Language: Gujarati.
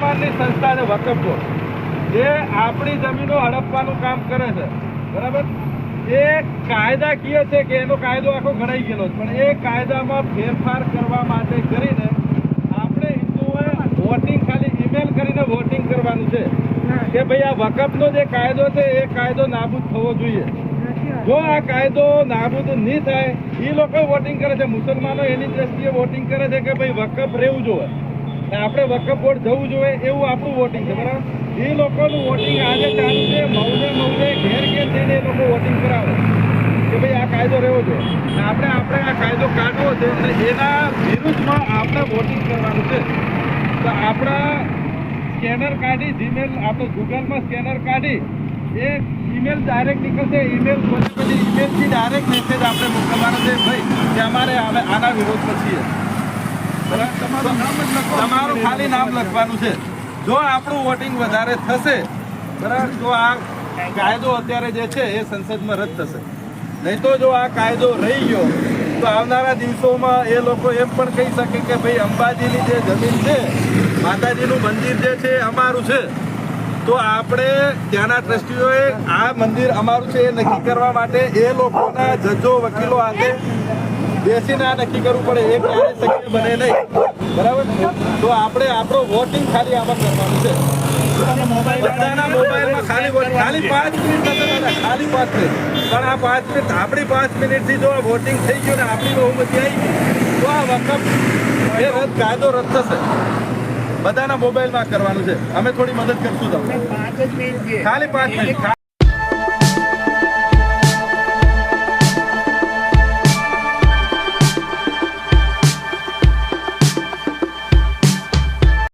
મુસલમાનની સંસ્થા છે વકફ. બોર્ડ જે આપણી જમીનો હડપવાનું કામ કરે છે. બરાબર? એ કાયદાકીય છે કે એનો કાયદો આખો ઘડાઈ ગયેલો છે. પણ એ કાયદામાં ફેરફાર કરવા માટે કરીને આપણે હિન્દુઓએ વોટિંગ ખાલી ઈમેલ કરીને વોટિંગ કરવાનું છે. કે ભાઈ આ વકફનો જે કાયદો છે, એ કાયદો નાબૂદ થવો જોઈએ. જો આ કાયદો નાબૂદ નહીં થાય એ લોકો વોટિંગ કરે છે. મુસલમાનો એની દ્રષ્ટિએ વોટિંગ કરે છે કે ભાઈ વકફ રહેવું જોઈએ. ને આપણે વકફ બોર્ડ જવું જોઈએ એવું આપણું વોટિંગ છે, બરાબર? એ લોકોનું વોટિંગ આજે ચાલુ છે, મૌને મૌને ઘેર ઘેર જઈને એ લોકો વોટિંગ કરાવે. કે ભાઈ આ કાયદો રહેવો ને આપણે આપણે આ કાયદો કાઢવો છે અને એના વિરુદ્ધમાં આપણે વોટિંગ કરવાનું છે. તો આપણા સ્કેનર કાઢી જીમેલ આપણે ગૂગલમાં સ્કેનર કાઢી, એ ઈમેલ ડાયરેક્ટ નીકળશે. ઈમેલ પછી પછી ઈમેલથી ડાયરેક્ટ મેસેજ આપણે મોકલવાનો છે, ભાઈ, કે અમારે આના વિરોધમાં છીએ? તમારું ખાલી નામ લખવાનું છે. જો આપણું વોટિંગ વધારે થશે, બરાબર? તો આ કાયદો અત્યારે જે છે એ સંસદમાં રદ થશે. નહીં તો જો આ કાયદો રહી ગયો, તો આવનારા દિવસોમાં એ લોકો એમ પણ કહી શકે કે ભાઈ અંબાજીની જે જમીન છે, માતાજીનું મંદિર જે છે અમારું છે. તો આપણે ત્યાંના ટ્રસ્ટીઓએ આ મંદિર અમારું છે એ નક્કી કરવા માટે એ લોકોના જજો, વકીલો હાથે બેસીને આ નક્કી કરવું પડે, એ ક્યારે શક્ય બને નહીં. બરાબર? તો આપણે આપણો વોટિંગ ખાલી આમાં કરવાનું છે. ખાલી પાંચ મિનિટ ખાલી પાંચ મિનિટ. પણ આ પાંચ મિનિટ, આપણી પાંચ મિનિટથી જો વોટિંગ થઈ ગયું ને આપણી બહુમતી આવી, તો આ વખત એ રદ કાયદો રદ થશે. બધાના મોબાઈલમાં કરવાનું છે. અમે થોડી મદદ કરશું તમને. ખાલી પાંચ મિનિટ.